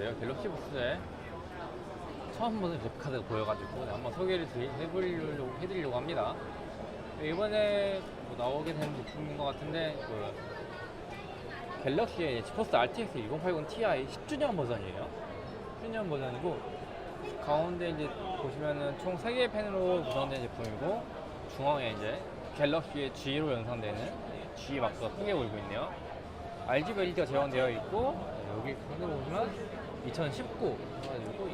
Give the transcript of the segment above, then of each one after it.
네, 갤럭시 부스에 처음 보는 그래픽카드가 보여가지고 네, 한번 소개를 드리- 해보려고, 해드리려고 합니다. 네, 이번에 뭐 나오게 된 제품인 것 같은데 그 갤럭시의 지포스 RTX 2080 Ti 10주년 버전이에요. 10주년 버전이고 가운데 이제 보시면은 총 3개의 펜으로 구성된 제품이고 중앙에 이제 갤럭시의 G로 연상되는 G 마크가 크게 보이고 있네요. RGB LED가 제공되어 있고 네, 여기 가운데 보시면 2019 그리고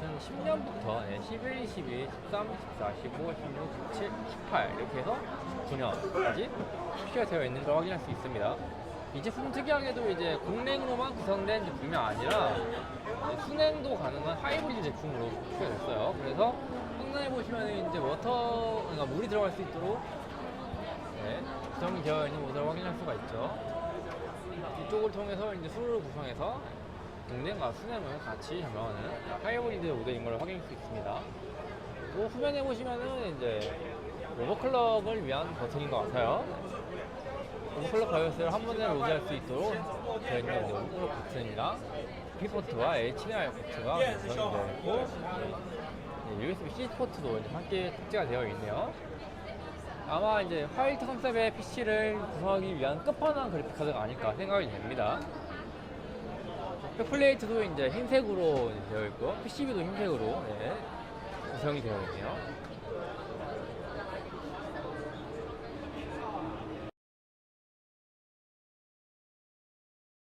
2010년부터 11, 12, 13, 14, 15, 16, 17, 18 이렇게 해서 19년까지 출시가 되어 있는 걸 확인할 수 있습니다. 이 제품 특이하게도 이제 공랭으로만 구성된 제품이 아니라 순행도 가능한 하이브리드 제품으로 출시가 됐어요. 그래서 상단에 보시면 이제 워터, 그러니까 물이 들어갈 수 있도록 네, 구성이 되어 있는 모습을 확인할 수가 있죠. 이쪽을 통해서 이제 수를 구성해서 공랭과 순행을 같이 점령하는 하이브리드 모델인 걸 확인할 수 있습니다. 그리고 후면에 보시면은 이제 오버클럭을 위한 버튼인 것 같아요. 오버클럭 바이오스를 한 번에 로드할 수 있도록 되어 있는 오버클럭 버튼이랑 P포트와 HDMI 포트가 구성이 되어 있고 이제 USB-C 포트도 함께 탑재가 되어 있네요. 아마 이제 화이트 컨셉의 PC를 구성하기 위한 끝판왕 그래픽 카드가 아닐까 생각이 됩니다. 백플레이트도 이제 흰색으로 되어 있고 PCB도 흰색으로 네, 구성이 되어 있네요.